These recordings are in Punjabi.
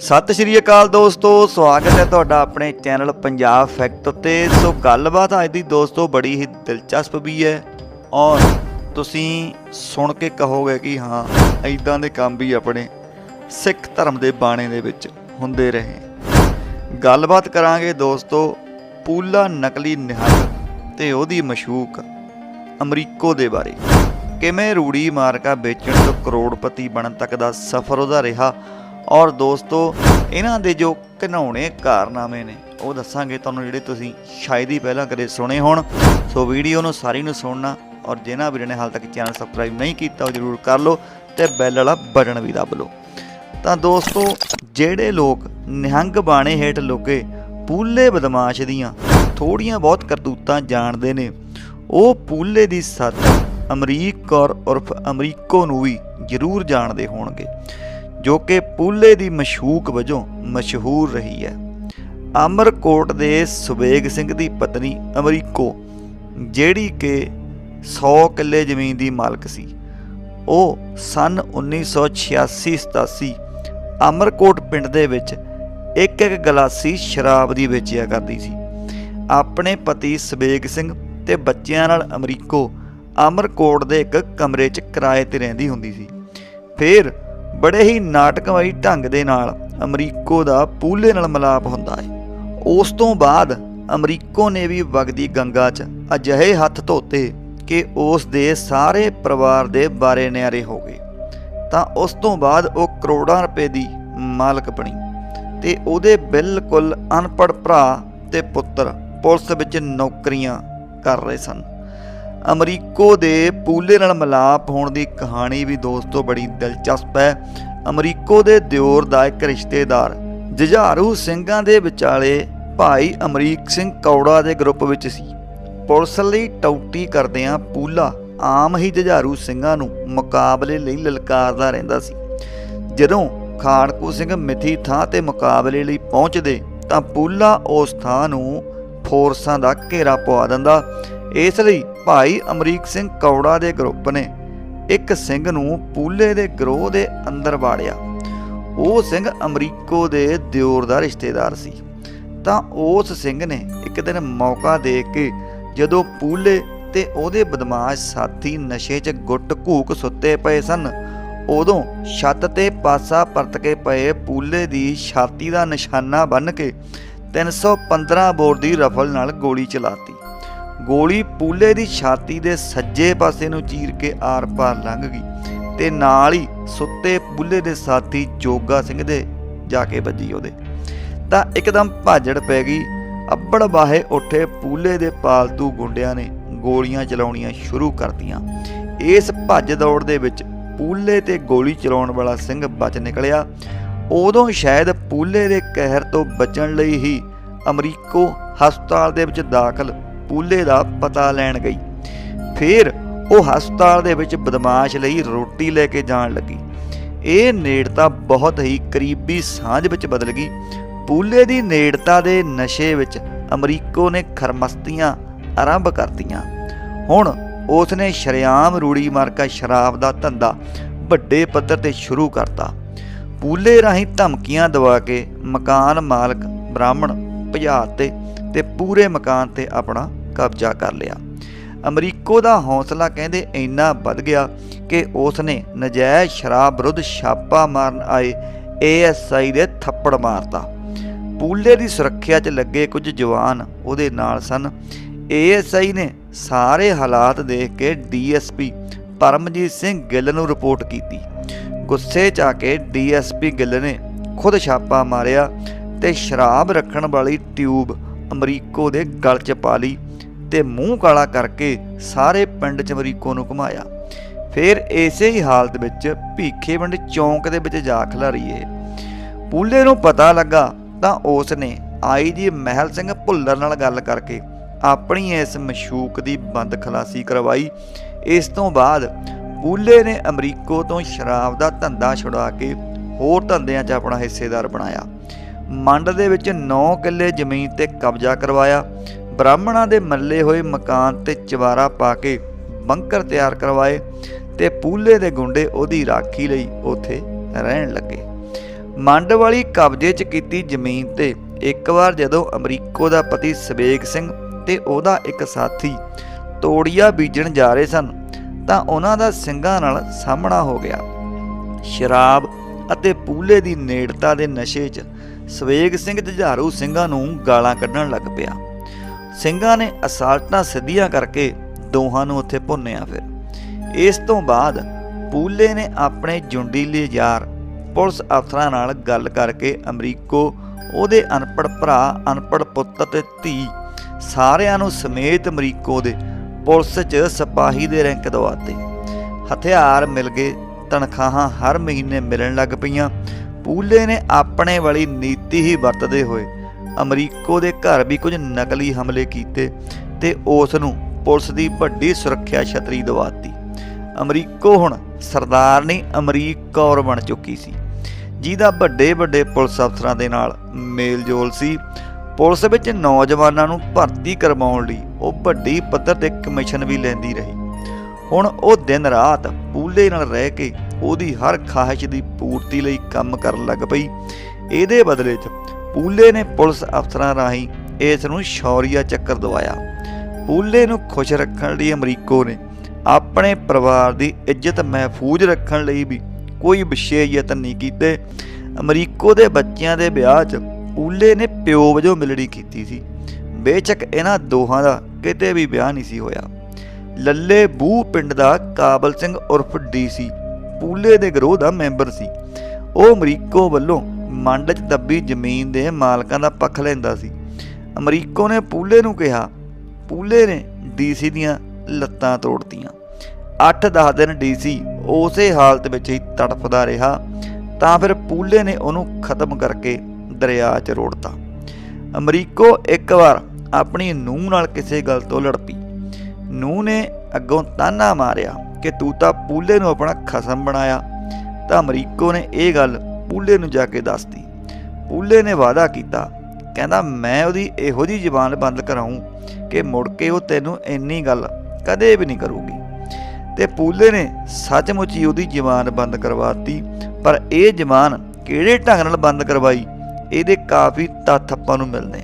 ਸਤਿ ਸ਼੍ਰੀ ਅਕਾਲ ਦੋਸਤੋ, ਸਵਾਗਤ ਹੈ ਤੁਹਾਡਾ ਆਪਣੇ ਚੈਨਲ ਪੰਜਾਬ ਫੈਕਟ ਉੱਤੇ। ਸੋ ਗੱਲਬਾਤ ਅੱਜ ਦੀ ਦੋਸਤੋ ਬੜੀ ਹੀ ਦਿਲਚਸਪ ਵੀ ਹੈ। ਔਰ ਤੁਸੀਂ ਸੁਣ ਕੇ ਕਹੋਗੇ ਕਿ ਹਾਂ ਐਦਾਂ ਦੇ ਕੰਮ ਵੀ ਆਪਣੇ ਸਿੱਖ ਧਰਮ ਦੇ ਬਾਣੇ ਦੇ ਵਿੱਚ ਹੁੰਦੇ ਰਹੇ। ਗੱਲਬਾਤ ਕਰਾਂਗੇ ਦੋਸਤੋ ਪੂਲਾ ਨਕਲੀ ਨਿਹੰਗ ਤੇ ਉਹਦੀ ਮਸ਼ੂਕ ਅਮਰੀਕੋ ਦੇ ਬਾਰੇ। ਕਿਵੇਂ ਰੂੜੀ ਮਾਰਕਾ ਵੇਚਣ ਤੋਂ ਕਰੋੜਪਤੀ ਬਣਨ ਤੱਕ ਦਾ ਸਫ਼ਰ ਉਹਦਾ ਰਿਹਾ ਔਰ ਦੋਸਤੋ, ਇਹਨਾਂ ਦੇ ਜੋ ਘਿਨਾਉਣੇ ਕਾਰਨਾਮੇ ਨੇ, ਉਹ ਦੱਸਾਂਗੇ ਤੁਹਾਨੂੰ ਜਿਹੜੇ ਤੁਸੀਂ ਸ਼ਾਇਦ ਹੀ ਪਹਿਲਾਂ ਕਦੇ ਸੁਣੇ ਹੋਣ। ਸੋ ਵੀਡੀਓ ਨੂੰ, ਸਾਰੀ ਨੂੰ ਸੁਣਨਾ ਔਰ ਜਿਹਨਾਂ ਵੀਰਾਂ ਨੇ ਹਾਲ ਤੱਕ ਚੈਨਲ ਸਬਸਕ੍ਰਾਈਬ ਨਹੀਂ ਕੀਤਾ, ਉਹ ਜਰੂਰ ਕਰ ਲਓ ਤੇ ਬੈਲ ਵਾਲਾ ਬਟਨ ਵੀ ਦਬ ਲਓ। ਤਾਂ ਦੋਸਤੋ, ਜਿਹੜੇ ਲੋਕ ਨਿਹੰਗ ਬਾਣੇ ਹੇਠ ਲੁਕੇ ਪੂਲੇ ਬਦਮਾਸ਼ ਦੀਆਂ ਥੋੜੀਆਂ ਬਹੁਤ ਕਰਤੂਤਾਂ ਜਾਣਦੇ ਨੇ, ਉਹ ਪੂਲੇ ਦੀ ਸੱਤ ਅਮਰੀਕ ਕੌਰ ਉਰਫ ਅਮਰੀਕੋ ਨੂੰ ਵੀ ਜ਼ਰੂਰ ਜਾਣਦੇ ਹੋਣਗੇ। ਜੋ ਕਿ ਪੂਲੇ ਦੀ ਮਸ਼ੂਕ ਵਜੋਂ ਮਸ਼ਹੂਰ ਰਹੀ ਹੈ। ਅਮਰਕੋਟ ਦੇ ਸੁਬੇਗ ਸਿੰਘ ਦੀ ਪਤਨੀ ਅਮਰੀਕੋ, ਜਿਹੜੀ ਕਿ 100 ਕਿੱਲੇ ਜ਼ਮੀਨ ਦੀ ਮਾਲਕ ਸੀ, ਉਹ ਸਨ 1986-87 ਅਮਰਕੋਟ ਪਿੰਡ ਦੇ ਵਿੱਚ ਇੱਕ ਇੱਕ ਗਲਾਸੀ ਸ਼ਰਾਬ ਦੀ ਵੇਚਿਆ ਕਰਦੀ ਸੀ। ਆਪਣੇ ਪਤੀ ਸਬੇਗ ਸਿੰਘ ਤੇ ਬੱਚਿਆਂ ਨਾਲ ਅਮਰੀਕੋ ਅਮਰਕੋਟ ਦੇ ਇੱਕ ਕਮਰੇ 'ਚ ਕਿਰਾਏ ਤੇ ਰਹਿੰਦੀ ਹੁੰਦੀ ਸੀ। ਫਿਰ ਬੜੇ ਹੀ ਨਾਟਕਮਈ ਢੰਗ ਦੇ ਨਾਲ ਅਮਰੀਕੋ ਦਾ ਪੂਲੇ ਨਾਲ ਮਿਲਾਪ ਹੁੰਦਾ ਹੈ। ਉਸ ਤੋਂ ਬਾਅਦ ਅਮਰੀਕੋ ਨੇ ਵੀ ਵਗਦੀ ਗੰਗਾ 'ਚ ਅਜਿਹੇ ਹੱਥ ਧੋਤੇ ਕਿ ਉਸ ਦੇ ਸਾਰੇ ਪਰਿਵਾਰ ਦੇ ਬਾਰੇ ਨਿਆਰੇ ਹੋ ਗਏ। ਤਾਂ ਉਸ ਤੋਂ ਬਾਅਦ ਉਹ ਕਰੋੜਾਂ ਰੁਪਏ ਦੀ ਮਾਲਕ ਬਣੀ ਤੇ ਉਹਦੇ ਬਿਲਕੁਲ ਅਨਪੜ੍ਹ ਭਰਾ ਤੇ ਪੁੱਤਰ ਪੁਲਿਸ ਵਿੱਚ ਨੌਕਰੀਆਂ ਕਰ ਰਹੇ ਸਨ। ਅਮਰੀਕੋ ਦੇ ਪੂਲੇ ਨਾਲ ਮਿਲਾਪ ਹੋਣ ਦੀ ਕਹਾਣੀ ਵੀ ਦੋਸਤੋ ਬੜੀ ਦਿਲਚਸਪ ਹੈ। ਅਮਰੀਕੋ ਦੇ ਦਿਓਰ ਦਾ ਇੱਕ ਰਿਸ਼ਤੇਦਾਰ ਜੁਝਾਰੂ ਸਿੰਘਾਂ ਦੇ ਵਿਚਾਲੇ ਭਾਈ ਅਮਰੀਕ ਸਿੰਘ ਕੌੜਾ ਦੇ ਗਰੁੱਪ ਵਿੱਚ ਸੀ। ਪੁਲਿਸ ਲਈ ਟੌਟੀ ਕਰਦਿਆਂ ਪੂਲਾ ਆਮ ਹੀ ਜੁਝਾਰੂ ਸਿੰਘਾਂ ਨੂੰ ਮੁਕਾਬਲੇ ਲਈ ਲਲਕਾਰਦਾ ਰਹਿੰਦਾ ਸੀ। ਜਦੋਂ ਖਾੜਕੂ ਸਿੰਘ ਮਿੱਥੀ ਥਾਂ ਤੇ ਮੁਕਾਬਲੇ ਲਈ ਪਹੁੰਚਦੇ ਤਾਂ ਪੂਲਾ ਉਸ ਥਾਂ ਨੂੰ ਫੋਰਸਾਂ ਦਾ ਘੇਰਾ ਪਵਾ ਦਿੰਦਾ ਇਸ ਲਈ ਭਾਈ ਅਮਰੀਕ ਸਿੰਘ ਕੌੜਾ ਦੇ ਗਰੁੱਪ ਨੇ ਇੱਕ ਸਿੰਘ ਨੂੰ ਪੂਲੇ ਦੇ ਗਰੋਹ ਦੇ ਅੰਦਰ ਵਾੜਿਆ। ਉਹ ਸਿੰਘ ਅਮਰੀਕੋ ਦੇ ਦਿਓਰ ਦਾ ਰਿਸ਼ਤੇਦਾਰ ਸੀ। ਤਾਂ ਉਸ ਸਿੰਘ ਨੇ ਇੱਕ ਦਿਨ ਮੌਕਾ ਦੇ ਕੇ ਜਦੋਂ ਪੂਲੇ ਤੇ ਉਹਦੇ ਬਦਮਾਸ਼ ਸਾਥੀ ਨਸ਼ੇ 'ਚ ਗੁੱਟ ਘੂਕ ਸੁੱਤੇ ਪਏ ਸਨ, ਉਦੋਂ ਛੱਤ ਤੇ ਪਾਸਾ ਪਰਤ ਕੇ ਪਏ ਪੂਲੇ ਦੀ ਛਾਤੀ ਦਾ ਨਿਸ਼ਾਨਾ ਬੰਨ ਕੇ 315 ਬੋਰ ਦੀ ਰਫਲ ਨਾਲ ਗੋਲੀ ਚਲਾਤੀ। ਗੋਲੀ ਪੂਲੇ ਦੀ ਛਾਤੀ ਦੇ ਸੱਜੇ ਪਾਸੇ ਨੂੰ ਚੀਰ ਕੇ ਆਰ-ਪਾਰ ਲੰਘ ਗਈ ਤੇ ਨਾਲ ਹੀ ਸੁੱਤੇ ਪੂਲੇ ਦੇ ਸਾਥੀ ਜੋਗਾ ਸਿੰਘ ਦੇ ਜਾ ਕੇ ਵੱਜੀ ਉਹਦੇ। ਤਾਂ ਇੱਕਦਮ ਭਾਜੜ ਪੈ ਗਈ। ਅੱਬੜ ਬਾਹੇ ਉੱਠੇ ਪੂਲੇ ਦੇ ਪਾਲਤੂ ਗੁੰਡਿਆਂ ਨੇ ਗੋਲੀਆਂ ਚਲਾਉਣੀਆਂ ਸ਼ੁਰੂ ਕਰਤੀਆਂ। ਇਸ ਭੱਜ ਦੌੜ ਦੇ ਵਿੱਚ ਪੂਲੇ ਤੇ ਗੋਲੀ ਚਲਾਉਣ ਵਾਲਾ ਸਿੰਘ ਬਚ ਨਿਕਲਿਆ। ਉਦੋਂ ਸ਼ਾਇਦ ਪੂਲੇ ਦੇ ਕਹਿਰ ਤੋਂ ਬਚਣ ਲਈ ਹੀ ਅਮਰੀਕੋ ਹਸਪਤਾਲ ਦੇ ਵਿੱਚ ਦਾਖਲ ਪੂਲੇ ਦਾ ਪਤਾ ਲੈਣ ਗਈ। ਫਿਰ ਉਹ ਹਸਪਤਾਲ ਦੇ ਵਿੱਚ ਬਦਮਾਸ਼ ਲਈ ਰੋਟੀ ਲੈ ਕੇ ਜਾਣ ਲੱਗੀ। ਇਹ ਨੇੜਤਾ ਬਹੁਤ ਹੀ ਕਰੀਬੀ ਸਾਂਝ ਵਿੱਚ ਬਦਲ ਗਈ। ਪੂਲੇ ਦੀ ਨੇੜਤਾ ਦੇ ਨਸ਼ੇ ਵਿੱਚ ਅਮਰੀਕੋ ਨੇ ਖਰਮਸਤੀਆਂ ਆਰੰਭ ਕਰਤੀਆਂ। ਹੁਣ ਉਸ ਨੇ ਸ਼ਰਿਆਮ ਰੂੜੀ ਮਾਰਕਾ ਸ਼ਰਾਬ ਦਾ ਧੰਦਾ ਵੱਡੇ ਪੱਧਰ ਤੇ ਸ਼ੁਰੂ ਕਰਤਾ। ਪੂਲੇ ਰਾਹੀਂ ਧਮਕੀਆਂ ਦਵਾ ਕੇ ਮਕਾਨ ਮਾਲਕ ਬ੍ਰਾਹਮਣ ਭਜਾ ਤੇ ਪੂਰੇ ਮਕਾਨ ਤੇ ਆਪਣਾ ਕਬਜ਼ਾ ਕਰ ਲਿਆ। ਅਮਰੀਕੋ ਦਾ ਹੌਸਲਾ ਕਹਿੰਦੇ ਇੰਨਾ ਵੱਧ ਗਿਆ ਕਿ ਉਸ ਨੇ ਨਜਾਇਜ਼ ਸ਼ਰਾਬ ਵਿਰੁੱਧ ਛਾਪਾ ਮਾਰਨ ਆਏ ਏਐਸਆਈ ਦੇ ਥੱਪੜ ਮਾਰਤਾ। ਪੂਲੇ ਦੀ ਸੁਰੱਖਿਆ 'ਚ ਲੱਗੇ ਕੁਝ ਜਵਾਨ ਉਹਦੇ ਨਾਲ ਸਨ। ਏਐਸਆਈ ਨੇ ਸਾਰੇ ਹਾਲਾਤ ਦੇਖ ਕੇ ਡੀਐਸਪੀ ਪਰਮਜੀਤ ਸਿੰਘ ਗਿੱਲ ਨੂੰ ਰਿਪੋਰਟ ਕੀਤੀ। ਗੁੱਸੇ 'ਚ ਆ ਕੇ ਡੀਐਸਪੀ ਗਿੱਲ ਨੇ ਖੁਦ ਛਾਪਾ ਮਾਰਿਆ ਤੇ ਸ਼ਰਾਬ ਰੱਖਣ ਵਾਲੀ ਟਿਊਬ ਅਮਰੀਕੋ ਦੇ ਗਲ 'ਚ ਪਾ ਲਈ ਤੇ ਮੂੰਹ ਕਾਲਾ ਕਰਕੇ ਸਾਰੇ ਪਿੰਡ 'ਚ ਅਮਰੀਕੋ ਨੂੰ ਘੁਮਾਇਆ। ਫਿਰ ਇਸੇ ਹੀ ਹਾਲਤ ਵਿੱਚ ਭੀਖੇ ਪਿੰਡ ਚੌਂਕ ਦੇ ਵਿੱਚ ਜਾ ਖਲਾਰੀ ਪੂਲੇ ਨੂੰ ਪਤਾ ਲੱਗਾ ਤਾਂ ਉਸ ਨੇ ਆਈ ਜੀ ਮਹਿਲ ਸਿੰਘ ਭੁੱਲਰ ਨਾਲ ਗੱਲ ਕਰਕੇ ਆਪਣੀ ਇਸ ਮਸ਼ੂਕ ਦੀ ਬੰਦ ਖਲਾਸੀ ਕਰਵਾਈ। ਇਸ ਤੋਂ ਬਾਅਦ ਪੂਲੇ ਨੇ ਅਮਰੀਕੋ ਤੋਂ ਸ਼ਰਾਬ ਦਾ ਧੰਦਾ ਛੁਡਾ ਕੇ ਹੋਰ ਧੰਦਿਆਂ 'ਚ ਆਪਣਾ ਹਿੱਸੇਦਾਰ ਬਣਾਇਆ। ਮੰਡ ਦੇ ਵਿੱਚ 9 ਕਿੱਲੇ ਜ਼ਮੀਨ ਤੇ ਕਬਜ਼ਾ ਕਰਵਾਇਆ। ਬ੍ਰਾਹਮਣਾਂ ਦੇ ਮੱਲੇ ਹੋਏ ਮਕਾਨ ਤੇ ਚਵਾਰਾ ਪਾ ਕੇ ਬੰਕਰ ਤਿਆਰ ਕਰਵਾਏ ਤੇ ਪੂਲੇ ਦੇ ਗੁੰਡੇ ਉਹਦੀ ਰਾਖੀ ਲਈ ਉੱਥੇ ਰਹਿਣ ਲੱਗੇ। ਮੰਡ ਵਾਲੀ ਕਬਜ਼ੇ 'ਚ ਕੀਤੀ ਜ਼ਮੀਨ ਤੇ ਇੱਕ ਵਾਰ ਜਦੋਂ ਅਮਰੀਕੋ ਦਾ ਪਤੀ ਸਵੇਗ ਸਿੰਘ ਤੇ ਉਹਦਾ ਇੱਕ ਸਾਥੀ ਤੋੜੀਆ ਬੀਜਣ ਜਾ ਰਹੇ ਸਨ, ਤਾਂ ਉਹਨਾਂ ਦਾ ਸਿੰਘਾਂ ਨਾਲ ਸਾਹਮਣਾ ਹੋ ਗਿਆ। ਸ਼ਰਾਬ ਅਤੇ ਪੂਲੇ ਦੀ ਨੇੜਤਾ ਦੇ ਨਸ਼ੇ 'ਚ ਸਵੇਗ ਸਿੰਘ ਜੁਝਾਰੂ ਸਿੰਘਾਂ ਨੂੰ ਗਾਲਾਂ ਕੱਢਣ ਲੱਗ ਪਿਆ। ਸਿੰਘਾਂ ਨੇ ਅਸਾਲਟਾਂ ਸਿੱਧੀਆਂ ਕਰਕੇ ਦੋਹਾਂ ਨੂੰ ਉੱਥੇ ਭੁੰਨਿਆ ਫਿਰ। ਇਸ ਤੋਂ ਬਾਅਦ ਪੂਲੇ ਨੇ ਆਪਣੇ ਜੁੰਡੀਲੇ ਯਾਰ ਪੁਲਿਸ ਅਫਸਰਾਂ ਨਾਲ ਗੱਲ ਕਰਕੇ ਅਮਰੀਕੋ ਉਹਦੇ ਅਨਪੜ ਭਰਾ ਅਨਪੜ ਪੁੱਤ ਤੇ ਧੀ ਸਾਰਿਆਂ ਨੂੰ ਸਮੇਤ ਅਮਰੀਕੋ ਦੇ ਪੁਲਿਸ 'ਚ ਸਿਪਾਹੀ ਦੇ ਰੈਂਕ ਦਵਾਤੇ ਹਥਿਆਰ ਮਿਲ ਗਏ, ਤਨਖਾਹਾਂ ਹਰ ਮਹੀਨੇ ਮਿਲਣ ਲੱਗ ਪਈਆਂ ਪੂਲੇ ਨੇ ਆਪਣੇ ਵਾਲੀ ਨੀਤੀ ਹੀ ਵਰਤਦੇ ਹੋਏ ਅਮਰੀਕੋ ਦੇ ਘਰ ਵੀ ਕੁਝ ਨਕਲੀ ਹਮਲੇ ਕੀਤੇ ਤੇ ਉਸ ਨੂੰ ਪੁਲਿਸ ਦੀ ਵੱਡੀ ਸੁਰੱਖਿਆ ਛਤਰੀ ਦਵਾਤੀ। ਅਮਰੀਕੋ ਹੁਣ ਸਰਦਾਰਨੀ ਅਮਰੀਕ ਕੌਰ ਬਣ ਚੁੱਕੀ ਸੀ, ਜਿਹਦਾ ਵੱਡੇ ਵੱਡੇ ਪੁਲਿਸ ਅਫਸਰਾਂ ਦੇ ਨਾਲ ਮੇਲ-ਜੋਲ ਸੀ। ਪੁਲਿਸ ਵਿੱਚ ਨੌਜਵਾਨਾਂ ਨੂੰ ਭਰਤੀ ਕਰਵਾਉਣ ਲਈ ਉਹ ਵੱਡੀ ਪੱਧਰ ਤੇ ਕਮਿਸ਼ਨ ਵੀ ਲੈਂਦੀ ਰਹੀ। ਹੁਣ ਉਹ ਦਿਨ ਰਾਤ ਪੂਲੇ ਨਾਲ ਰਹਿ ਕੇ ਉਹਦੀ ਹਰ ਖਾਹਿਸ਼ ਦੀ ਪੂਰਤੀ ਲਈ ਕੰਮ ਕਰਨ ਲੱਗ ਪਈ। ਇਹਦੇ ਬਦਲੇ 'ਚ ਪੂਲੇ ਨੇ ਪੁਲਿਸ ਅਫਸਰਾਂ ਰਾਹੀਂ ਇਸ ਨੂੰ ਸ਼ੌਰੀਆ ਚੱਕਰ ਦਵਾਇਆ। ਪੂਲੇ ਨੂੰ ਖੁਸ਼ ਰੱਖਣ ਲਈ ਅਮਰੀਕੋ ਨੇ ਆਪਣੇ ਪਰਿਵਾਰ ਦੀ ਇੱਜ਼ਤ ਮਹਿਫੂਜ਼ ਰੱਖਣ ਲਈ ਵੀ ਕੋਈ ਵਿਸ਼ੇਸ਼ ਯਤਨ ਨਹੀਂ ਕੀਤੇ। ਅਮਰੀਕੋ ਦੇ ਬੱਚਿਆਂ ਦੇ ਵਿਆਹ 'ਚ ਪੂਲੇ ਨੇ ਪਿਓ ਵਜੋਂ ਮਿਲਣੀ ਕੀਤੀ ਸੀ। ਬੇਸ਼ੱਕ ਇਹਨਾਂ ਦੋਹਾਂ ਦਾ ਕਿਤੇ ਵੀ ਵਿਆਹ ਨਹੀਂ ਸੀ ਹੋਇਆ। ਲੱਲੇ ਬੂ ਪਿੰਡ ਦਾ ਕਾਬਲ ਸਿੰਘ ਉਰਫ ਡੀਸੀ ਪੂਲੇ ਦੇ ਗਰੋਹ ਦਾ ਮੈਂਬਰ ਸੀ। ਉਹ ਅਮਰੀਕੋ ਵੱਲੋਂ ਮੰਡ 'ਚ ਦੱਬੀ ਜ਼ਮੀਨ ਦੇ ਮਾਲਕਾਂ ਦਾ ਪੱਖ ਲੈਂਦਾ ਸੀ। ਅਮਰੀਕੋ ਨੇ ਪੂਲੇ ਨੂੰ ਕਿਹਾ, ਪੂਲੇ ਨੇ ਡੀਸੀ ਦੀਆਂ ਲੱਤਾਂ ਤੋੜਤੀਆਂ। 8-10 ਦਿਨ ਡੀਸੀ ਉਸੇ ਹਾਲਤ ਵਿੱਚ ਹੀ ਤੜਫਦਾ ਰਿਹਾ, ਤਾਂ ਫਿਰ ਪੂਲੇ ਨੇ ਉਹਨੂੰ ਖਤਮ ਕਰਕੇ ਦਰਿਆ 'ਚ ਰੋੜਤਾ। ਅਮਰੀਕੋ ਇੱਕ ਵਾਰ ਆਪਣੀ ਨੂੰਹ ਨਾਲ ਕਿਸੇ ਗੱਲ ਤੋਂ ਲੜ ਪਈ ਨੂੰਹ ਨੇ ਅੱਗੋਂ ਤਾਨਾ ਮਾਰਿਆ। ਕਿ ਤੂੰ ਤਾਂ ਪੂਲੇ ਨੂੰ ਆਪਣਾ ਖਸਮ ਬਣਾਇਆ। ਤਾਂ ਅਮਰੀਕੋ ਨੇ ਇਹ ਗੱਲ ਪੂਲੇ ਨੂੰ ਜਾ ਕੇ ਦੱਸਤੀ। ਪੂਲੇ ਨੇ ਵਾਅਦਾ ਕੀਤਾ, ਕਹਿੰਦਾ, ਮੈਂ ਉਹਦੀ ਇਹੋ ਜੀ ਜ਼ੁਬਾਨ ਬੰਦ ਕਰਾਉਂ ਕਿ ਮੁੜ ਕੇ ਉਹ ਤੈਨੂੰ ਇੰਨੀ ਗੱਲ ਕਦੇ ਵੀ ਨਹੀਂ ਕਰੂਗੀ। ਤੇ ਪੂਲੇ ਨੇ ਸੱਚਮੁੱਚ ਹੀ ਉਹਦੀ ਜ਼ੁਬਾਨ ਬੰਦ ਕਰਵਾਤੀ, ਪਰ ਇਹ ਜ਼ੁਬਾਨ ਕਿਹੜੇ ਢੰਗ ਨਾਲ ਬੰਦ ਕਰਵਾਈ, ਇਹਦੇ ਕਾਫੀ ਤੱਥ ਆਪਾਂ ਨੂੰ ਮਿਲਦੇ।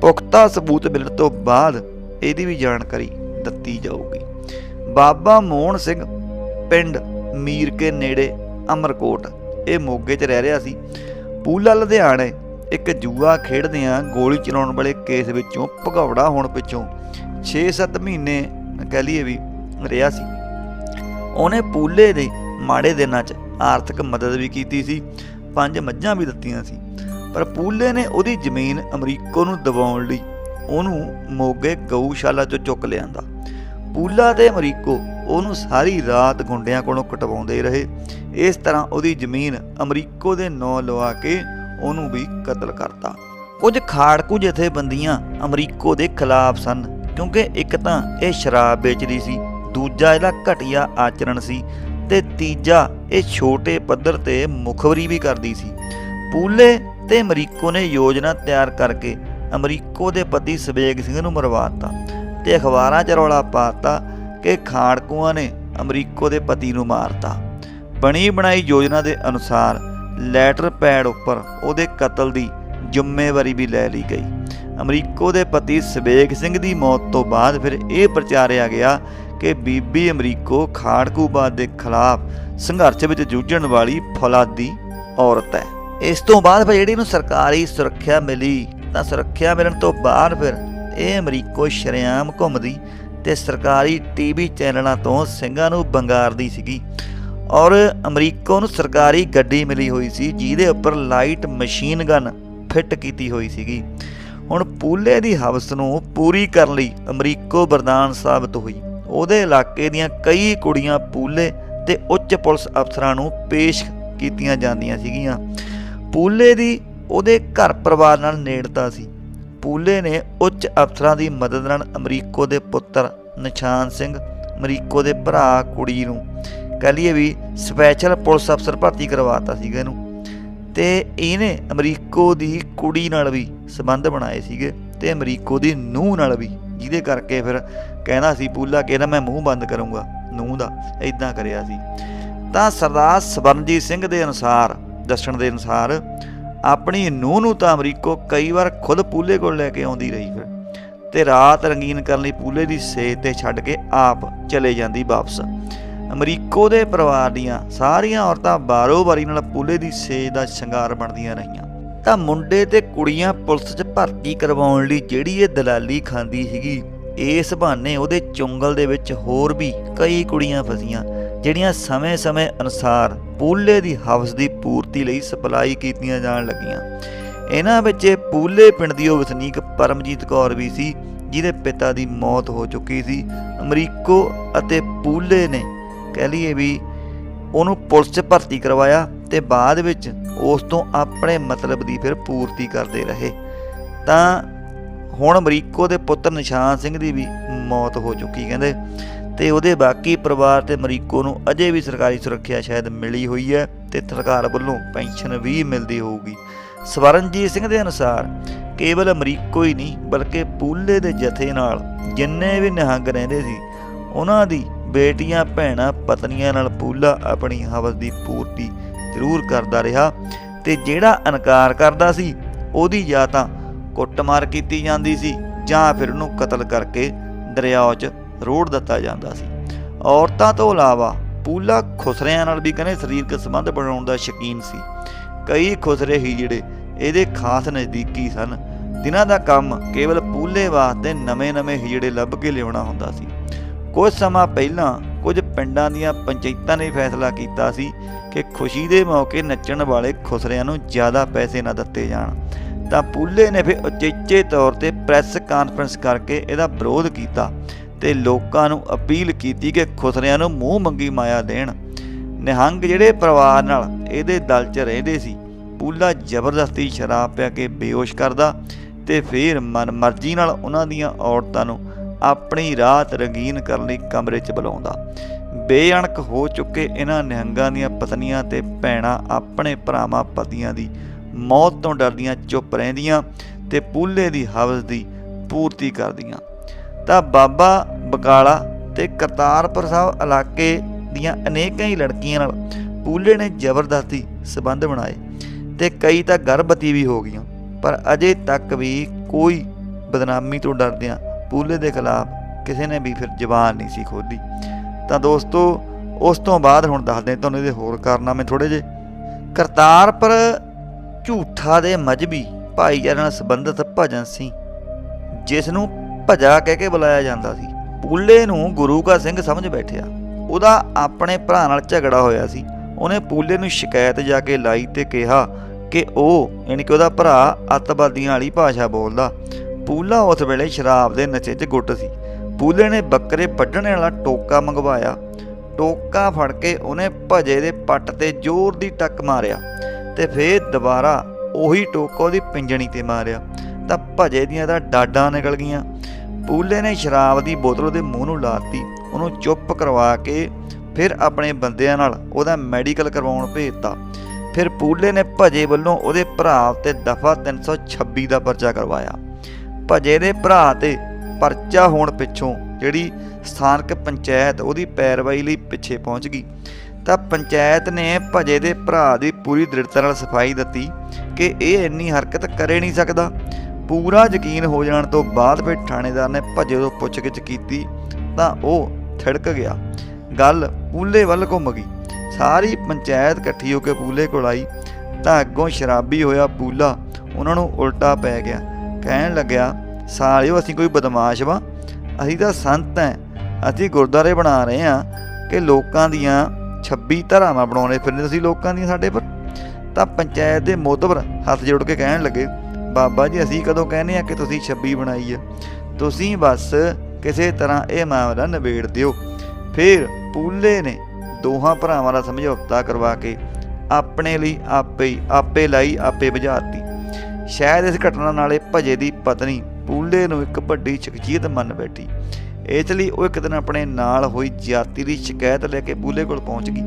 ਪੁਖਤਾ ਸਬੂਤ ਮਿਲਣ ਤੋਂ ਬਾਅਦ ਇਹਦੀ ਵੀ ਜਾਣਕਾਰੀ ਦਿੱਤੀ ਜਾਊਗੀ। ਬਾਬਾ ਮੋਹਨ ਸਿੰਘ ਪਿੰਡ ਮੀਰ ਕੇ ਨੇੜੇ ਅਮਰਕੋਟ। ਇਹ ਮੋਗੇ 'ਚ ਰਹਿ ਰਿਹਾ ਸੀ। ਪੂਲਾ, ਲੁਧਿਆਣੇ ਇੱਕ ਜੂਆ ਖੇਡਦਿਆਂ ਗੋਲੀ ਚਲਾਉਣ ਵਾਲੇ ਕੇਸ ਵਿੱਚੋਂ ਭਗੌੜਾ ਹੋਣ ਪਿੱਛੋਂ 6-7 ਮਹੀਨੇ ਕਹਿ ਲਈਏ ਵੀ ਰਿਹਾ ਸੀ। ਉਹਨੇ ਪੂਲੇ ਦੇ ਮਾੜੇ ਦਿਨਾਂ 'ਚ ਆਰਥਿਕ ਮਦਦ ਵੀ ਕੀਤੀ ਸੀ। ਪੰਜ ਮੱਝਾਂ ਵੀ ਦਿੱਤੀਆਂ ਸੀ। ਪਰ ਪੂਲੇ ਨੇ ਉਹਦੀ ਜ਼ਮੀਨ ਅਮਰੀਕੋ ਨੂੰ ਦਬਾਉਣ ਲਈ ਉਹਨੂੰ ਮੋਗੇ ਗਊਸ਼ਾਲਾ 'ਚੋਂ ਚੁੱਕ ਲਿਆਂਦਾ। ਪੂਲਾ ਤੇ ਅਮਰੀਕੋ ਉਹਨੂੰ ਸਾਰੀ ਰਾਤ ਗੁੰਡਿਆਂ ਕੋਲੋਂ ਕਟਵਾਉਂਦੇ ਰਹੇ। ਇਸ ਤਰ੍ਹਾਂ ਉਹਦੀ ਜ਼ਮੀਨ ਅਮਰੀਕੋ ਦੇ ਨਾਂ ਲਵਾ ਕੇ ਉਹਨੂੰ ਵੀ ਕਤਲ ਕਰਤਾ। ਕੁਝ ਖਾੜਕੂ ਜਥੇਬੰਦੀਆਂ ਅਮਰੀਕੋ ਦੇ ਖਿਲਾਫ ਸਨ, ਕਿਉਂਕਿ ਇੱਕ ਤਾਂ ਇਹ ਸ਼ਰਾਬ ਵੇਚਦੀ ਸੀ, ਦੂਜਾ ਇਹਦਾ ਘਟੀਆ ਆਚਰਣ ਸੀ ਤੇ ਤੀਜਾ ਇਹ ਛੋਟੇ ਪੱਧਰ ਤੇ ਮੁਖਬਰੀ ਵੀ ਕਰਦੀ ਸੀ। ਪੂਲੇ ਤੇ ਅਮਰੀਕੋ ਨੇ ਯੋਜਨਾ ਤਿਆਰ ਕਰਕੇ ਅਮਰੀਕੋ ਦੇ ਪਤੀ ਸਵੇਗ ਸਿੰਘ ਨੂੰ ਮਰਵਾਤਾ ਤੇ ਅਖਬਾਰਾਂ 'ਚ ਰੌਲਾ ਪਾਤਾ ਕਿ ਖਾੜਕੂਆਂ ਨੇ ਅਮਰੀਕੋ ਦੇ ਪਤੀ ਨੂੰ ਮਾਰਤਾ। ਬਣੀ ਬਣਾਈ ਯੋਜਨਾ ਦੇ ਅਨੁਸਾਰ ਲੈਟਰ ਪੈਡ ਉੱਪਰ ਉਹਦੇ ਕਤਲ ਦੀ ਜ਼ਿੰਮੇਵਾਰੀ ਵੀ ਲੈ ਲਈ ਗਈ। ਅਮਰੀਕੋ ਦੇ ਪਤੀ ਸਵੇਗ ਸਿੰਘ ਦੀ ਮੌਤ ਤੋਂ ਬਾਅਦ ਫਿਰ ਇਹ ਪ੍ਰਚਾਰਿਆ ਗਿਆ ਕਿ ਬੀਬੀ ਅਮਰੀਕੋ ਖਾੜਕੂਬਾਦ ਦੇ ਖਿਲਾਫ ਸੰਘਰਸ਼ ਵਿੱਚ ਜੂਝਣ ਵਾਲੀ ਫੌਲਾਦੀ ਔਰਤ ਹੈ। ਇਸ ਤੋਂ ਬਾਅਦ ਫਿਰ ਜਿਹੜੀ ਨੂੰ ਸਰਕਾਰੀ ਸੁਰੱਖਿਆ ਮਿਲੀ, ਤਾਂ ਸੁਰੱਖਿਆ ਮਿਲਣ ਤੋਂ ਬਾਅਦ ਫਿਰ ਇਹ ਅਮਰੀਕੋ ਸ਼ਰੇਆਮ ਘੁੰਮਦੀ ਤੇ ਸਰਕਾਰੀ ਟੀਵੀ ਚੈਨਲਾਂ ਤੋਂ ਸਿੰਘਾਂ ਨੂੰ ਬੰਗਾਰਦੀ ਸੀਗੀ। ਔਰ ਅਮਰੀਕੋ ਨੂੰ ਸਰਕਾਰੀ ਗੱਡੀ ਮਿਲੀ ਹੋਈ ਸੀ, ਜਿਹਦੇ ਉੱਪਰ ਲਾਈਟ ਮਸ਼ੀਨ ਗਨ ਫਿੱਟ ਕੀਤੀ ਹੋਈ ਸੀਗੀ। ਹੁਣ ਪੂਲੇ ਦੀ ਹਵਸ ਨੂੰ ਪੂਰੀ ਕਰਨ ਲਈ ਅਮਰੀਕੋ ਬਰਦਾਨ ਸਾਬਤ ਹੋਈ। ਉਹਦੇ ਇਲਾਕੇ ਦੀਆਂ ਕਈ ਕੁੜੀਆਂ ਪੂਲੇ ਤੇ ਉੱਚ ਪੁਲਿਸ ਅਫਸਰਾਂ ਨੂੰ ਪੇਸ਼ ਕੀਤੀਆਂ ਜਾਂਦੀਆਂ ਸੀਗੀਆਂ। ਪੂਲੇ ਦੀ ਉਹਦੇ ਘਰ ਪਰਿਵਾਰ ਨਾਲ ਨੇੜਤਾ ਸੀ। ਪੂਲੇ ਨੇ ਉੱਚ ਅਫਸਰਾਂ ਦੀ ਮਦਦ ਨਾਲ ਅਮਰੀਕੋ ਦੇ ਪੁੱਤਰ ਨਿਸ਼ਾਨ ਸਿੰਘ, ਅਮਰੀਕੋ ਦੇ ਭਰਾ ਕੁੜੀ ਨੂੰ, ਕਹ ਲਈਏ ਵੀ ਸਪੈਸ਼ਲ ਪੁਲਿਸ ਅਫਸਰ ਭਰਤੀ ਕਰਵਾਤਾ ਸੀਗਾ ਇਹਨੂੰ। ਤੇ ਇਹਨੇ ਅਮਰੀਕੋ ਦੀ ਕੁੜੀ ਨਾਲ ਵੀ ਸਬੰਧ ਬਣਾਏ ਸੀਗੇ ਤੇ ਅਮਰੀਕੋ ਦੀ ਨੂੰਹ ਨਾਲ ਵੀ, ਜਿਹਦੇ ਕਰਕੇ ਫਿਰ ਕਹਿੰਦਾ ਸੀ ਪੂਲਾ ਕਹਿੰਦਾ ਮੈਂ ਮੂੰਹ ਬੰਦ ਕਰੂੰਗਾ, ਨੂੰਹ ਦਾ ਇਦਾਂ ਕਰਿਆ ਸੀ। ਤਾਂ ਸਰਦਾਰ ਸਵਰਨਜੀਤ ਸਿੰਘ ਦੇ ਅਨੁਸਾਰ, ਦੱਸਣ ਦੇ ਅਨੁਸਾਰ ਆਪਣੀ ਨੂੰਹ ਨੂੰ ਤਾਂ ਅਮਰੀਕੋ ਕਈ ਵਾਰ ਖੁਦ ਪੂਲੇ ਕੋਲ ਲੈ ਕੇ ਆਉਂਦੀ ਰਹੀ ਫਿਰ। ਤੇ ਰਾਤ ਰੰਗੀਨ ਕਰਨ ਲਈ ਪੂਲੇ ਦੀ ਸੇਜ ਤੇ ਛੱਡ ਕੇ ਆਪ ਚਲੇ ਜਾਂਦੀ ਵਾਪਸ। ਅਮਰੀਕੋ ਦੇ ਪਰਿਵਾਰ ਦੀਆਂ ਸਾਰੀਆਂ ਔਰਤਾਂ ਬਾਰੋ-ਬਾਰੀ ਨਾਲ ਪੂਲੇ ਦੀ ਸੇਜ ਦਾ ਸ਼ਿੰਗਾਰ ਬਣਦੀਆਂ ਰਹੀਆਂ। ਤਾਂ ਮੁੰਡੇ ਤੇ ਕੁੜੀਆਂ ਪੁਲਿਸ 'ਚ ਭਰਤੀ ਕਰਵਾਉਣ ਲਈ ਜਿਹੜੀ ਇਹ ਦਲਾਲੀ ਖਾਂਦੀ ਸੀਗੀ, ਇਸ ਬਹਾਨੇ ਉਹਦੇ ਚੁੰਗਲ ਦੇ ਵਿੱਚ ਹੋਰ ਵੀ ਕਈ ਕੁੜੀਆਂ ਫਸੀਆਂ। ਜਿਹੜੀਆਂ ਸਮੇਂ-ਸਮੇਂ ਅਨੁਸਾਰ ਪੂਲੇ ਦੀ ਹਵਸ ਦੀ ਪੂਰਤੀ ਲਈ ਸਪਲਾਈ ਕੀਤੀਆਂ ਜਾਣ ਲੱਗੀਆਂ। ਇਹਨਾਂ ਵਿੱਚ ਇਹ ਪੂਲੇ ਪਿੰਡ ਦੀ ਉਹ ਵਸਨੀਕ ਪਰਮਜੀਤ ਕੌਰ ਵੀ ਸੀ, ਜਿਹਦੇ ਪਿਤਾ ਦੀ ਮੌਤ ਹੋ ਚੁੱਕੀ ਸੀ। ਅਮਰੀਕੋ ਅਤੇ ਪੂਲੇ ਨੇ ਕਹਿ ਲਈਏ ਵੀ ਉਹਨੂੰ ਪੁਲਿਸ 'ਚ ਭਰਤੀ ਕਰਵਾਇਆ ਤੇ ਬਾਅਦ ਵਿੱਚ ਉਸ ਤੋਂ ਆਪਣੇ ਮਤਲਬ ਦੀ ਫਿਰ ਪੂਰਤੀ ਕਰਦੇ ਰਹੇ। ਤਾਂ ਹੁਣ ਅਮਰੀਕੋ ਦੇ ਪੁੱਤਰ ਨਿਸ਼ਾਨ ਸਿੰਘ ਦੀ ਵੀ ਮੌਤ ਹੋ ਚੁੱਕੀ, ਕਹਿੰਦੇ। ਤੇ ਉਹਦੇ ਬਾਕੀ ਪਰਿਵਾਰ ਤੇ ਅਮਰੀਕੋ ਨੂੰ ਅਜੇ ਵੀ ਸਰਕਾਰੀ ਸੁਰੱਖਿਆ ਸ਼ਾਇਦ ਮਿਲੀ ਹੋਈ ਹੈ ਤੇ ਸਰਕਾਰ ਵੱਲੋਂ ਪੈਨਸ਼ਨ ਵੀ ਮਿਲਦੀ ਹੋਊਗੀ। ਸਵਰਨਜੀਤ ਸਿੰਘ ਦੇ ਅਨੁਸਾਰ, ਕੇਵਲ ਅਮਰੀਕੋ ਹੀ ਨਹੀਂ, ਬਲਕਿ ਪੂਲੇ ਦੇ ਜਥੇ ਨਾਲ ਜਿੰਨੇ ਵੀ ਨਿਹੰਗ ਰਹਿੰਦੇ ਸੀ, ਉਹਨਾਂ ਦੀ ਬੇਟੀਆਂ, ਭੈਣਾਂ, ਪਤਨੀਆਂ ਨਾਲ ਪੂਲਾ ਆਪਣੀ ਹਵਸ ਦੀ ਪੂਰਤੀ ਜ਼ਰੂਰ ਕਰਦਾ ਰਿਹਾ ਤੇ ਜਿਹੜਾ ਇਨਕਾਰ ਕਰਦਾ ਸੀ, ਉਹਦੀ ਜਾਂ ਤਾਂ ਕੁੱਟਮਾਰ ਕੀਤੀ ਜਾਂਦੀ ਸੀ ਜਾਂ ਫਿਰ ਉਹਨੂੰ ਕਤਲ ਕਰਕੇ ਦਰਿਆ 'ਚ ਰੋੜ ਦਿੱਤਾ ਜਾਂਦਾ ਸੀ। ਔਰਤਾਂ ਤੋਂ ਇਲਾਵਾ ਪੂਲਾ ਖੁਸਰਿਆਂ ਨਾਲ ਵੀ ਕਹਿੰਦੇ ਸਰੀਰਕ ਸੰਬੰਧ ਬਣਾਉਣ ਦਾ ਸ਼ੌਕੀਨ ਸੀ। ਕਈ ਖੁਸਰੇ ਹੀ ਜਿਹੜੇ ਇਹਦੇ ਖਾਸ ਨਜ਼ਦੀਕੀ ਸਨ। ਜਿਨ੍ਹਾਂ ਦਾ ਕੰਮ ਕੇਵਲ ਪੂਲੇ ਵਾਸਤੇ ਨਵੇਂ-ਨਵੇਂ ਹੀਜੜੇ ਲੱਭ ਕੇ ਲਿਆਉਣਾ ਹੁੰਦਾ ਸੀ। ਕੁਝ ਸਮਾਂ ਪਹਿਲਾਂ ਕੁਝ ਪਿੰਡਾਂ ਦੀਆਂ ਪੰਚਾਇਤਾਂ ਨੇ ਫੈਸਲਾ ਕੀਤਾ ਸੀ ਕਿ ਖੁਸ਼ੀ ਦੇ ਮੌਕੇ ਨੱਚਣ ਵਾਲੇ ਖੁਸਰਿਆਂ ਨੂੰ ਜ਼ਿਆਦਾ ਪੈਸੇ ਨਾ ਦਿੱਤੇ ਜਾਣ। ਤਾਂ ਪੂਲੇ ਨੇ ਫਿਰ ਉਚੇਚੇ ਤੌਰ ਤੇ ਪ੍ਰੈਸ ਕਾਨਫਰੰਸ ਕਰਕੇ ਇਹਦਾ ਵਿਰੋਧ ਕੀਤਾ। ਤੇ ਲੋਕਾਂ ਨੂੰ ਅਪੀਲ ਕੀਤੀ ਕਿ ਖੁਸਰਿਆਂ ਨੂੰ ਮੂੰਹ ਮੰਗੀ ਮਾਇਆ ਦੇਣ। ਨਿਹੰਗ ਜਿਹੜੇ ਪਰਿਵਾਰ ਨਾਲ ਇਹਦੇ ਦਲ 'ਚ ਰਹਿੰਦੇ ਸੀ ਪੂਲਾ ਜ਼ਬਰਦਸਤੀ ਸ਼ਰਾਬ ਪਿਆ ਕੇ ਬੇਹੋਸ਼ ਕਰਦਾ ਤੇ ਫਿਰ ਮਨਮਰਜ਼ੀ ਨਾਲ ਉਹਨਾਂ ਦੀਆਂ ਔਰਤਾਂ ਨੂੰ ਆਪਣੀ ਰਾਤ ਰੰਗੀਨ ਕਰਨ ਲਈ ਕਮਰੇ 'ਚ ਬੁਲਾਉਂਦਾ। ਬੇਅਣਕ ਹੋ ਚੁੱਕੇ ਇਹਨਾਂ ਨਿਹੰਗਾਂ ਦੀਆਂ ਪਤਨੀਆਂ ਤੇ ਭੈਣਾਂ ਆਪਣੇ ਭਰਾਵਾਂ ਪਤੀਆਂ ਦੀ ਮੌਤ ਤੋਂ ਡਰਦੀਆਂ ਚੁੱਪ ਰਹਿੰਦੀਆਂ ਤੇ ਪੂਲੇ ਦੀ ਹਵਸ ਦੀ ਪੂਰਤੀ ਕਰਦੀਆਂ। ਤਾਂ ਬਾਬਾ ਬਕਾਲਾ ਤੇ ਕਰਤਾਰਪੁਰ ਸਾਹਿਬ ਇਲਾਕੇ ਦੀਆਂ ਅਨੇਕਾਂ ਹੀ ਲੜਕੀਆਂ ਨਾਲ ਪੂਲੇ ਨੇ ਜ਼ਬਰਦਸਤੀ ਸਬੰਧ ਬਣਾਏ ਤੇ ਕਈ ਤਾਂ ਗਰਭਵਤੀ ਵੀ ਹੋ ਗਈਆਂ। ਪਰ ਅਜੇ ਤੱਕ ਵੀ ਕੋਈ ਬਦਨਾਮੀ ਤੋਂ ਡਰਦਿਆਂ ਪੂਲੇ ਦੇ ਖਿਲਾਫ ਕਿਸੇ ਨੇ ਵੀ ਫਿਰ ਜ਼ਬਾਨ ਨਹੀਂ ਸੀ ਖੋਲੀ ਤਾਂ ਦੋਸਤੋ, ਉਸ ਤੋਂ ਬਾਅਦ ਹੁਣ ਦੱਸਦੇ ਤੁਹਾਨੂੰ ਇਹਦੇ ਹੋਰ ਕਾਰਨਾਮੇ ਥੋੜੇ ਜੇ ਕਰਤਾਰਪੁਰ ਝੂਠਾ ਦੇ ਮਜਬੀ ਭਾਈਚਾਰੇ ਨਾਲ ਸੰਬੰਧਿਤ ਭਜਨ ਸੀ ਜਿਸ ਨੂੰ ਭਜਾ ਕਹਿ ਕੇ ਬੁਲਾਇਆ ਜਾਂਦਾ ਸੀ। ਪੂਲੇ ਨੂੰ ਗੁਰੂ ਕਾ ਸਿੰਘ ਸਮਝ ਬੈਠਿਆ। ਉਹਦਾ ਆਪਣੇ ਭਰਾ ਨਾਲ ਝਗੜਾ ਹੋਇਆ ਸੀ। ਉਹਨੇ ਪੂਲੇ ਨੂੰ ਸ਼ਿਕਾਇਤ ਜਾ ਕੇ ਲਾਈ ਤੇ ਕਿਹਾ ਕਿ ਉਹ, ਯਾਨੀ ਕਿ ਉਹਦਾ ਭਰਾ, ਅੱਤਵਾਦੀਆਂ ਵਾਲੀ ਭਾਸ਼ਾ ਬੋਲਦਾ। ਪੂਲਾ ਉਸ ਵੇਲੇ ਸ਼ਰਾਬ ਦੇ ਨਸ਼ੇ 'ਚ ਗੁੱਟ ਸੀ। ਪੂਲੇ ਨੇ ਬੱਕਰੇ ਵੱਢਣ ਵਾਲਾ ਟੋਕਾ ਮੰਗਵਾਇਆ। ਟੋਕਾ ਫੜ ਕੇ ਉਹਨੇ ਭਜੇ ਦੇ ਪੱਟ ਤੇ ਜ਼ੋਰ ਦੀ ਟੱਕ ਮਾਰਿਆ ਤੇ ਫੇਰ ਦੁਬਾਰਾ ਉਹੀ ਟੋਕਾ ਉਹਦੀ ਪਿੰਜਣੀ ਤੇ ਮਾਰਿਆ। ਤਾਂ ਭਜੇ ਦੀਆਂ ਤਾਂ ਡਾਡਾਂ ਨਿਕਲ ਗਈਆਂ। ਪੂਲੇ ਨੇ ਸ਼ਰਾਬ ਦੀ ਬੋਤਲ ਉਹਦੇ ਮੂੰਹ ਨੂੰ ਲਾਤੀ, ਉਹਨੂੰ ਚੁੱਪ ਕਰਵਾ ਕੇ ਫਿਰ ਆਪਣੇ ਬੰਦਿਆਂ ਨਾਲ ਉਹਦਾ ਮੈਡੀਕਲ ਕਰਵਾਉਣ ਭੇਜਤਾ। ਫਿਰ ਪੂਲੇ ਨੇ ਭਜੇ ਵੱਲੋਂ ਉਹਦੇ ਭਰਾ ਤੇ ਦਫਾ 326 ਦਾ ਪਰਚਾ ਕਰਵਾਇਆ। ਭਜੇ ਦੇ ਭਰਾ ਤੇ ਪਰਚਾ ਹੋਣ ਪਿੱਛੋਂ ਜਿਹੜੀ ਸਥਾਨਕ ਪੰਚਾਇਤ ਉਹਦੀ ਪੈਰਵਾਈ ਲਈ ਪਿੱਛੇ ਪਹੁੰਚ ਗਈ। ਤਾਂ ਪੰਚਾਇਤ ਨੇ ਭਜੇ ਦੇ ਭਰਾ ਦੀ ਪੂਰੀ ਦ੍ਰਿੜਤਾ ਨਾਲ ਸਫ਼ਾਈ ਦਿੱਤੀ ਕਿ ਇਹ ਇੰਨੀ ਹਰਕਤ ਕਰੇ ਨਹੀਂ ਸਕਦਾ। ਪੂਰਾ ਯਕੀਨ ਹੋ ਜਾਣ ਤੋਂ ਬਾਅਦ ਫਿਰ ਥਾਣੇਦਾਰ ਨੇ ਭਜੇ ਤੋਂ ਪੁੱਛਗਿੱਛ ਕੀਤੀ ਤਾਂ ਉਹ ਥਿੜਕ ਗਿਆ। ਗੱਲ ਪੂਲੇ ਵੱਲ ਘੁੰਮ ਗਈ। ਸਾਰੀ ਪੰਚਾਇਤ ਇਕੱਠੀ ਹੋ ਕੇ ਪੂਲੇ ਕੋਲ ਆਈ ਤਾਂ ਅੱਗੋਂ ਸ਼ਰਾਬੀ ਹੋਇਆ ਪੂਲਾ ਉਹਨਾਂ ਨੂੰ ਉਲਟਾ ਪੈ ਗਿਆ। ਕਹਿਣ ਲੱਗਿਆ, ਸਾਲਿਓ, ਅਸੀਂ ਕੋਈ ਬਦਮਾਸ਼ ਵਾਂ। ਅਸੀਂ ਤਾਂ ਸੰਤ ਐ। ਅਸੀਂ ਗੁਰਦਾਰੇ ਬਣਾ ਰਹੇ ਆ ਕਿ ਲੋਕਾਂ ਦੀਆਂ 26 ਧਰਾਵਾਂ ਬਣਾਉਣੇ ਫਿਰਨੇ ਤੁਸੀਂ ਲੋਕਾਂ ਦੀਆਂ ਸਾਡੇ ਪਰ? ਤਾਂ ਪੰਚਾਇਤ ਦੇ ਮੋਤਬਰ ਹੱਥ ਜੋੜ ਕੇ ਕਹਿਣ ਲੱਗੇ ਬਾਬਾ ਜੀ, ਅਸੀਂ ਕਦੋਂ ਕਹਿੰਦੇ ਆ ਕਿ ਤੁਸੀਂ 26 ਬਣਾਈ ਆ? ਤੁਸੀਂ ਬਸ ਕਿਸੇ ਤਰ੍ਹਾਂ ਇਹ ਮਾਮਲਾ ਨਿਬੇੜ ਦਿਓ। ਫਿਰ ਪੂਲੇ ਨੇ ਦੋਹਾਂ ਭਰਾਵਾਂ ਦਾ ਸਮਝੌਤਾ ਕਰਵਾ ਕੇ ਆਪਣੇ ਲਈ ਆਪੇ ਹੀ, ਆਪੇ ਲਈ, ਆਪੇ ਬੁਝਾਤੀ ਸ਼ਾਇਦ ਇਸ ਘਟਨਾ ਨਾਲੇ ਭਜੇ ਦੀ ਪਤਨੀ ਪੂਲੇ ਨੂੰ ਇੱਕ ਵੱਡੀ ਸ਼ਖਸੀਅਤ ਮੰਨ ਬੈਠੀ। ਇਸ ਲਈ ਉਹ ਇੱਕ ਦਿਨ ਆਪਣੇ ਨਾਲ ਹੋਈ ਜਾਤੀ ਦੀ ਸ਼ਿਕਾਇਤ ਲੈ ਕੇ ਪੂਲੇ ਕੋਲ ਪਹੁੰਚ ਗਈ।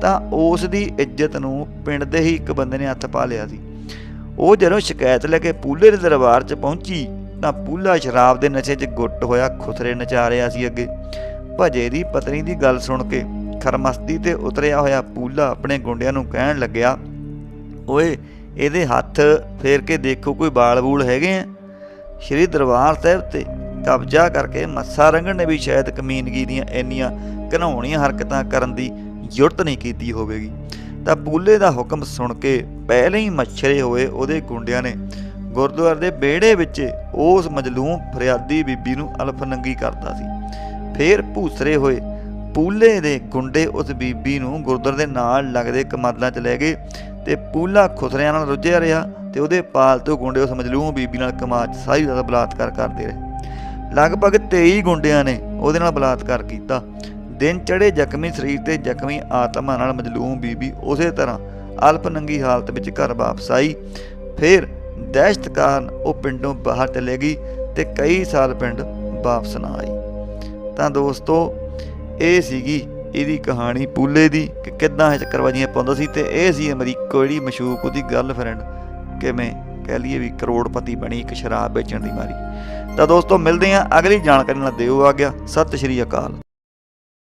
ਤਾਂ ਉਸ ਦੀ ਇੱਜ਼ਤ ਨੂੰ ਪਿੰਡ ਦੇ ਹੀ ਇੱਕ ਬੰਦੇ ਨੇ ਹੱਥ ਪਾ ਲਿਆ ਸੀ। ਉਹ ਜਦੋਂ ਸ਼ਿਕਾਇਤ ਲੈ ਕੇ ਪੂਲੇ ਦੇ ਦਰਬਾਰ 'ਚ ਪਹੁੰਚੀ, ਤਾਂ ਪੂਲਾ ਸ਼ਰਾਬ ਦੇ ਨਸ਼ੇ 'ਚ ਗੁੱਟ ਹੋਇਆ, ਖੁਸਰੇ ਨਚਾ ਰਿਹਾ ਸੀ ਅੱਗੇ। ਭਜੇ ਦੀ ਪਤਨੀ ਦੀ ਗੱਲ ਸੁਣ ਕੇ ਖਰਮਸਤੀ ਤੇ ਉਤਰਿਆ ਹੋਇਆ ਪੂਲਾ ਆਪਣੇ ਗੁੰਡਿਆਂ ਨੂੰ ਕਹਿਣ ਲੱਗਿਆ, ਓਏ, ਇਹਦੇ ਹੱਥ ਫੇਰ ਕੇ ਦੇਖੋ ਕੋਈ ਬਾਲ ਬੂਲ ਹੈਗੇ ਆ? ਸ਼੍ਰੀ ਦਰਬਾਰ ਸਾਹਿਬ ਤੇ ਕਬਜ਼ਾ ਕਰਕੇ ਮੱਸਾ ਰੰਗਣ ਨੇ ਵੀ ਸ਼ਾਇਦ ਕਮੀਨਗੀ ਦੀਆਂ ਇੰਨੀਆਂ ਘਿਨਾਉਣੀਆਂ ਹਰਕਤਾਂ ਕਰਨ ਦੀ ਜ਼ਰੂਰਤ ਨਹੀਂ ਕੀਤੀ ਹੋਵੇਗੀ। ਤਾਂ ਪੂਲੇ ਦਾ ਹੁਕਮ ਸੁਣ ਕੇ ਪਹਿਲੇ ਹੀ ਮੱਛਰੇ ਹੋਏ ਉਹਦੇ ਗੁੰਡਿਆਂ ਨੇ ਗੁਰਦੁਆਰੇ ਦੇ ਵਿਹੜੇ ਵਿੱਚ ਉਸ ਮਜਲੂਮ ਫਰਿਆਦੀ ਬੀਬੀ ਨੂੰ ਅਲਫ ਨੰਗੀ ਕਰਦਾ ਸੀ। ਫੇਰ ਭੂਸਰੇ ਹੋਏ ਪੂਲੇ ਦੇ ਗੁੰਡੇ ਉਸ ਬੀਬੀ ਨੂੰ ਗੁਰਦੁਆਰੇ ਦੇ ਨਾਲ ਲੱਗਦੇ ਕਮਾਦਾਂ 'ਚ ਲੈ ਗਏ ਤੇ ਪੂਲਾ ਖੁਸਰਿਆਂ ਨਾਲ ਰੁੱਝਿਆ ਰਿਹਾ ਤੇ ਉਹਦੇ ਪਾਲਤੂ ਗੁੰਡੇ ਉਸ ਮਜਲੂਮ ਬੀਬੀ ਨਾਲ ਕਮਾਚ ਸਾਰੀ ਰਾਤ ਬਲਾਤਕਾਰ ਕਰਦੇ ਰਹੇ। ਲਗਭਗ 23 ਗੁੰਡਿਆਂ ਨੇ ਉਹਦੇ ਨਾਲ ਬਲਾਤਕਾਰ ਕੀਤਾ ਦਿਨ ਚੜੇ ਜ਼ਖਮੀ ਸਰੀਰ ਤੇ ਜ਼ਖਮੀ ਆਤਮਾ ਨਾਲ ਮਜਲੂਮ ਬੀਬੀ ਉਸੇ ਤਰ੍ਹਾਂ ਅਲਪ ਨੰਗੀ ਹਾਲਤ ਵਿੱਚ ਘਰ ਵਾਪਸ ਆਈ। ਫਿਰ ਦਹਿਸ਼ਤ ਕਾਰਨ ਉਹ ਪਿੰਡੋਂ ਬਾਹਰ ਚਲੇ ਗਈ ਤੇ ਕਈ ਸਾਲ ਪਿੰਡ ਵਾਪਸ ਨਾ ਆਈ। ਤਾਂ ਦੋਸਤੋ, ਇਹ ਸੀਗੀ ਇਹਦੀ ਕਹਾਣੀ ਪੂਲੇ ਦੀ ਕਿ ਕਿੱਦਾਂ ਇਹ ਚੱਕਰਬਾਜ਼ੀਆਂ ਪਾਉਂਦਾ ਸੀ ਤੇ ਇਹ ਸੀ ਅਮਰੀਕੋ ਜਿਹੜੀ ਮਸ਼ੂਕ ਉਹਦੀ ਗਰਲਫ੍ਰੈਂਡ ਕਿਵੇਂ ਕਹਿ ਲਈਏ ਵੀ ਕਰੋੜਪਤੀ ਬਣੀ, ਇੱਕ ਸ਼ਰਾਬ ਵੇਚਣ ਦੀ ਮਾਰੀ। ਤਾਂ ਦੋਸਤੋ, ਮਿਲਦੇ ਆਂ ਅਗਲੀ ਜਾਣਕਾਰੀ ਨਾਲ ਦਿਓ ਆ ਗਿਆ ਸਤਿ ਸ਼੍ਰੀ ਅਕਾਲ।